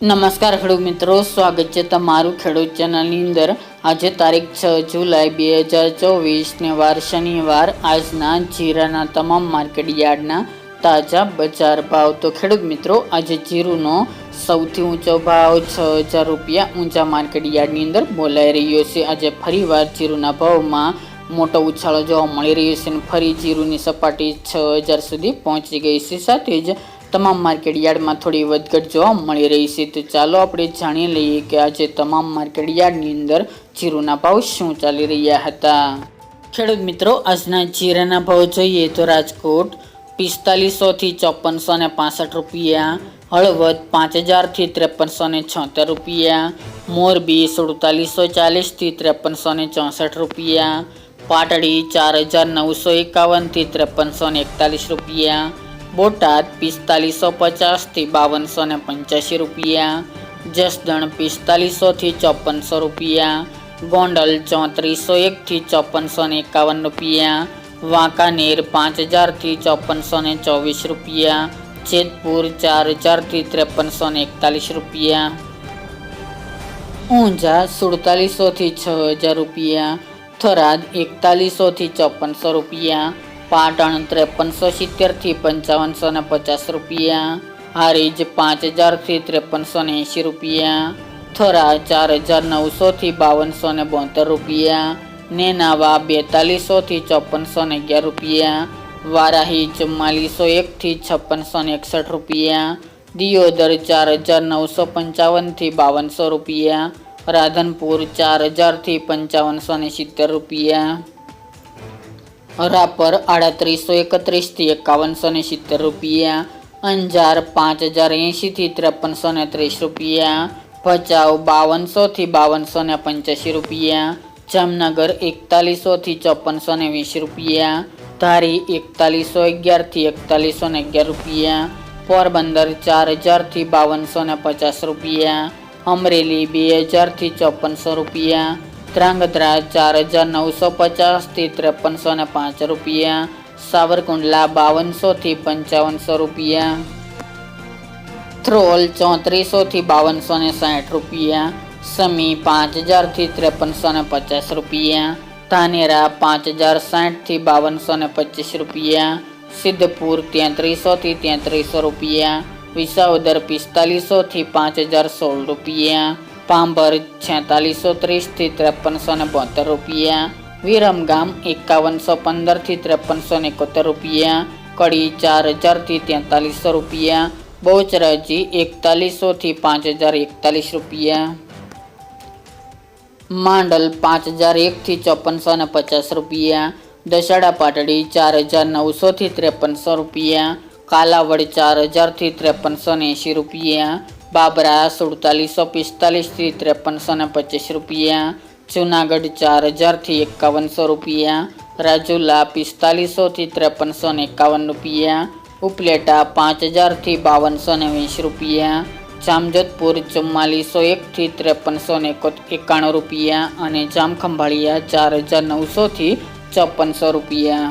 નમસ્કાર ખેડૂત મિત્રો, સ્વાગત છે તમારું ખેડૂત ચેનલની અંદર. આજે તારીખ છ જુલાઈ બે હજાર ચોવીસને વાર શનિવાર. આજના જીરાના તમામ માર્કેટ યાર્ડના તાજા બજાર ભાવ. તો ખેડૂત મિત્રો, આજે જીરુનો સૌથી ઊંચો ભાવ છ હજાર રૂપિયા ઊંચા માર્કેટ યાર્ડની અંદર બોલાઈ રહ્યો છે. આજે ફરીવાર જીરુના ભાવમાં મોટો ઉછાળો જોવા મળી રહ્યો છે અને ફરી જીરુની સપાટી છ હજાર સુધી પહોંચી ગઈ છે. સાથે જ તમામ માર્કેટ યાર્ડમાં થોડી વધઘટ જોવા મળી રહી છે. તો ચાલો આપણે જાણી લઈએ કે આજે તમામ માર્કેટ યાર્ડની અંદર જીરુના ભાવ શું ચાલી રહ્યા હતા. ખેડૂત મિત્રો, આજના જીરાના ભાવ જોઈએ તો રાજકોટ પિસ્તાલીસોથી ચોપનસો ને પાસઠ રૂપિયા, હળવદ પાંચ હજારથી ત્રેપનસો ને છોતેર રૂપિયા, મોરબી સુડતાલીસો ચાલીસથી ત્રેપનસો ને ચોસઠ રૂપિયા, પાટડી ચાર હજાર નવસો એકાવનથી ત્રેપનસો ને એકતાલીસ રૂપિયા બોટાદ પિસ્તાલીસો પચાસથી બાવનસો ને પંચ્યાસી રૂપિયા, જસદણ પિસ્તાલીસોથી ચોપનસો રૂપિયા, ગોંડલ ચોત્રીસો એકથી ચોપનસો ને એકાવન રૂપિયા વાંકાનેર પાંચ હજારથી ચોપનસો ને ચોવીસ રૂપિયા, જેતપુર ચાર હજારથી ત્રેપનસો ને એકતાલીસ રૂપિયા, ઊંઝા સુડતાલીસોથી છ હજાર રૂપિયા, થરાદ એકતાલીસોથી ચોપનસો રૂપિયા પાટણ ત્રેપનસો સિત્તેરથી પંચાવનસો ને પચાસ રૂપિયા. હારીજ પાંચ હજારથી ત્રેપનસો ને એંશી રૂપિયા. થરા ચાર હજાર નવસોથી બાવનસો ને બોતેર રૂપિયા. નેનાવા બેતાલીસોથી ચોપનસો ને અગિયાર રૂપિયા. વારાહી ચુમ્માલીસો એકથી છપ્પનસો ને એકસઠ રૂપિયા. દિયોદર ચાર હજાર નવસો પંચાવનથી બાવનસો રૂપિયા. રાધનપુર ચાર હજારથી પંચાવનસો ને સિત્તેર રૂપિયા. રાપર આડત્રીસો એકત્રીસથી એકાવનસો ને સિત્તેર રૂપિયા. અંજાર પાંચ હજાર એંશીથી ત્રેપનસો ને ત્રીસ રૂપિયા. ભચાઉ બાવનસોથી બાવનસો ને પંચ્યાસી રૂપિયા. જામનગર એકતાલીસોથી ચોપનસો ને વીસ રૂપિયા. ધારી એકતાલીસો અગિયારથી એકતાલીસો ને અગિયાર રૂપિયા. પોરબંદર ચાર હજારથી બાવનસો ને પચાસ રૂપિયા. અમરેલી બે હજારથી ચોપનસો રૂપિયા. ધ્રાંગધ્રા ચાર હજાર નવસો પચાસથી ત્રેપનસો ને પાંચ રૂપિયા. સાવરકુંડલા બાવનસોથી પંચાવનસો રૂપિયા. થ્રોલ ચોત્રીસોથી બાવનસો ને સાઠ રૂપિયા. સમી પાંચ હજારથી ત્રેપનસો ને પચાસ રૂપિયા. ધાનેરા પાંચ હજાર સાઠથી બાવનસો ને પચીસ રૂપિયા. સિદ્ધપુર તેત્રીસોથી તેત્રીસો રૂપિયા. વિસાવદર પિસ્તાલીસોથી પાંચ હજાર સોળ રૂપિયા. પાંભર, છેતાલીસો ત્રીસથી ત્રેપનસો ને બોતેર રૂપિયા. વિરમગામ એકાવનસો પંદરથી ત્રેપનસો ને એકોતેર રૂપિયા. કડી, ચાર હજારથી તેતાલીસો રૂપિયા. બહુચરાજી, એકતાલીસોથી પાંચ હજાર એકતાલીસ રૂપિયા. માંડલ, પાંચ હજાર એકથી ચોપનસો ને પચાસ રૂપિયા. દશાડા પાટડી, ચાર હજાર નવસોથી ત્રેપનસો રૂપિયા. કાલાવડ, ચાર હજારથી ત્રેપનસો ને એંશી રૂપિયા. બાબરા, સુડતાલીસો પિસ્તાલીસથી ત્રેપનસો ને પચીસ રૂપિયા. જુનાગઢ, ચાર હજારથી એકાવનસો રૂપિયા. રાજુલા, પિસ્તાલીસોથી ત્રેપનસો ને એકાવન રૂપિયા. ઉપલેટા, પાંચ હજારથી બાવનસો ને વીસ રૂપિયા. જામજોધપુર, ચુમ્માલીસો એકથી ત્રેપનસો ને એકાણું રૂપિયા અને જામખંભાળિયા ચાર હજાર નવસોથી ચોપનસો રૂપિયા.